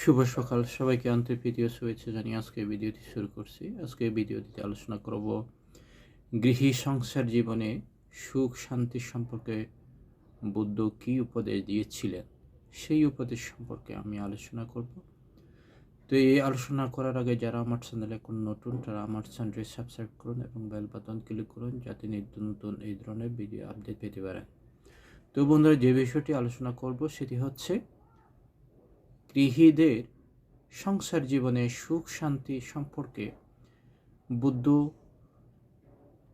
শুভ সকাল। সবাইকে আন্তরিক ভিডিও শুভেচ্ছা জানিয়ে আজকে ভিডিওটি শুরু করছি। আজকে ভিডিওটিতে আলোচনা করব গৃহী সংসার জীবনে সুখ, শান্তি সম্পর্কে বুদ্ধ কী উপদেশ দিয়েছিলেন, সেই উপদেশ সম্পর্কে আমি আলোচনা করব। তো এই আলোচনা করার আগে যারা আমার চ্যানেলে কোনো নতুন, তারা আমার চ্যানেলটি সাবস্ক্রাইব করুন এবং বেল বাটন ক্লিক করুন যাতে নিত্য নতুন এই ধরনের ভিডিও আপডেট পেতে পারেন। তো বন্ধুরা, যে বিষয়টি আলোচনা করব সেটি হচ্ছে গৃহীদের সংসার জীবনে সুখ, শান্তি সম্পর্কে বুদ্ধ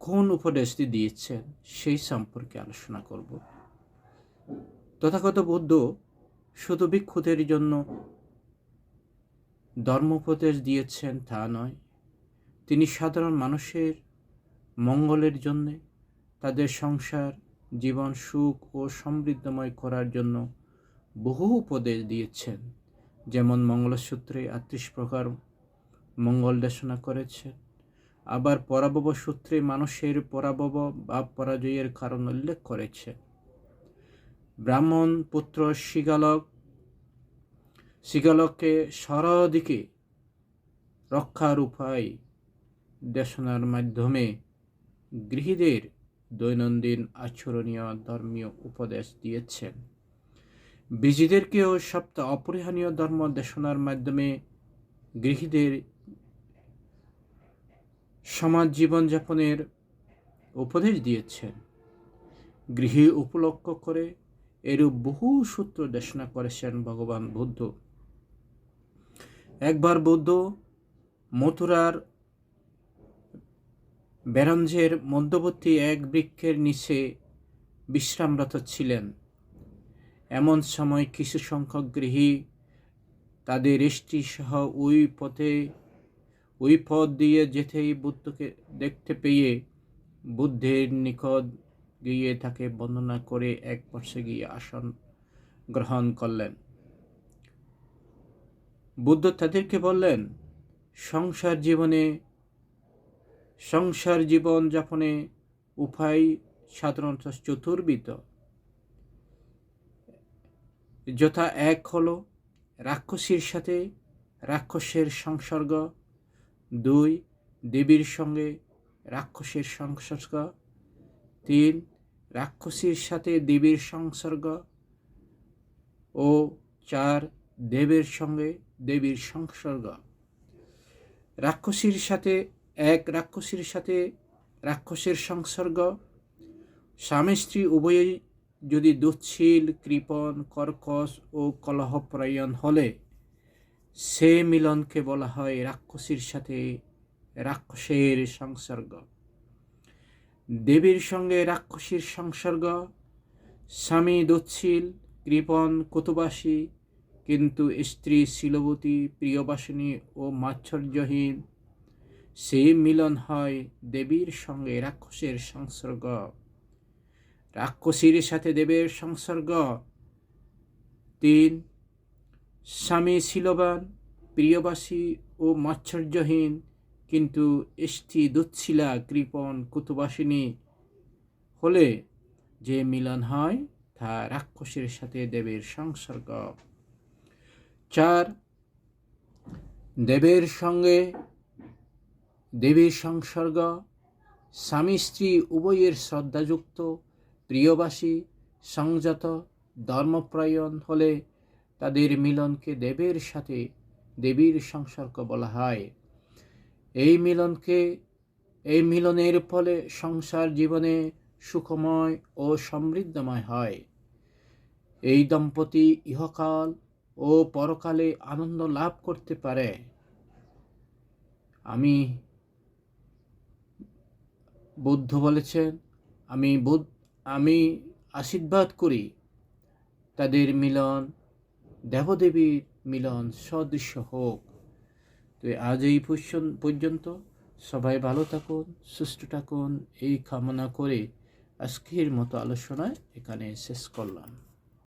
কোন উপদেশটি দিয়েছেন সেই সম্পর্কে আলোচনা করব। তথাগত বুদ্ধ শুধু ভিক্ষুদের জন্য ধর্ম উপদেশ দিয়েছেন তা নয়, তিনি সাধারণ মানুষের মঙ্গলের জন্যে তাদের সংসার, জীবন, সুখ ও সমৃদ্ধময় করার জন্য বহু উপদেশ দিয়েছেন। যেমন মঙ্গলসূত্রে আটত্রিশ প্রকার মঙ্গল দেশনা করেছেন আবার পরাভব সূত্রে মানুষের পরাভব বা পরাজয়ের কারণ উল্লেখ করেছে। ব্রাহ্মণ পুত্র শিগালক, শিগালককে সরদিকে রক্ষার উপায় দেশনার মাধ্যমে গৃহীদের দৈনন্দিন আচরণীয় ধর্মীয় উপদেশ দিয়েছেন। বিজিদেরকেও সপ্তাহ অপরিহানীয় ধর্ম দেশনার মাধ্যমে গৃহীদের সমাজ জীবনযাপনের উপদেশ দিয়েছেন। গৃহী উপলক্ষ করে এরূপ বহু সূত্র দেশনা করেছেন ভগবান বুদ্ধ। একবার বুদ্ধ মথুরার বেরঞ্জের মধ্যবর্তী এক বৃক্ষের নিচে বিশ্রামরত ছিলেন। এমন সময় কিছু সংখ্যক গৃহী তাদের স্ত্রী সহ ওই পথে, ওই পথ দিয়ে যেতেই বুদ্ধকে দেখতে পেয়ে বুদ্ধের নিকট গিয়ে তাকে বর্ণনা করে এক পাশে গিয়ে আসন গ্রহণ করলেন। বুদ্ধ তাদেরকে বললেন, সংসার জীবনে, সংসার জীবন যাপনে উপায় সাধারণত চতুর্বিধ। যথা এক হলো রাক্ষসীর সাথে রাক্ষসের সংসর্গ, দুই দেবীর সঙ্গে রাক্ষসের সংসর্গ, তিন রাক্ষসীর সাথে দেবীর সংসর্গ, ও চার দেবের সঙ্গে দেবীর সংসর্গ। রাক্ষসীর সাথে এক রাক্ষসীর সাথে রাক্ষসের সংসর্গ, স্বামী স্ত্রী উভয়ই যদি দুচ্ছিল কৃপণ, কর্কশ ও কলহপ্রায়ণ হলে, সে মিলনকে বলা হয় রাক্ষসীর সাথে রাক্ষসের সংসর্গ। দেবীর সঙ্গে রাক্ষসীর সংসর্গ, স্বামী দুচ্ছিল কৃপণ, কুতুবাসী, কিন্তু স্ত্রী শিলবতী, প্রিয়বাসিনী ও মাৎসর্যহীন সেই মিলন হয় দেবীর সঙ্গে রাক্ষসের সংসর্গ। রাক্ষসীর সাথে দেবের সংসর্গ। তিন, স্বামী শিলবান, প্রিয়বাসী ও মাৎসর্যহীন কিন্তু স্ত্রী দুচ্ছিলা কৃপণ কুতুবাসিনী। হলে যে মিলন হয়, তা রাক্ষসের সাথে দেবের সংসর্গ। চার, দেবের সঙ্গে দেবীর সংসর্গ। স্বামী স্ত্রী উভয়ের শ্রদ্ধাযুক্ত। প্রিয়বাসী, সংযত, ধর্মপ্রায়ণ হলে তাদের মিলনকে দেবের সাথে দেবীর সংসর্গ বলা হয়। এই মিলনকে, এই মিলনের ফলে সংসার জীবনে সুখময় ও সমৃদ্ধময় হয়। এই দম্পতি ইহকাল ও পরকালে আনন্দ লাভ করতে পারে। আমি, বুদ্ধ বলেছেন, আমি বুদ্ধ আমি আশীর্বাদ করি তাদের মিলন, দেবদেবীর মিলন সদৃশ্য হোক। তো আজ এই পর্যন্ত সবাই ভালো থাকুন, সুস্থ থাকুন। এই কামনা করে আজকের মতো আলোচনায় এখানে শেষ করলাম।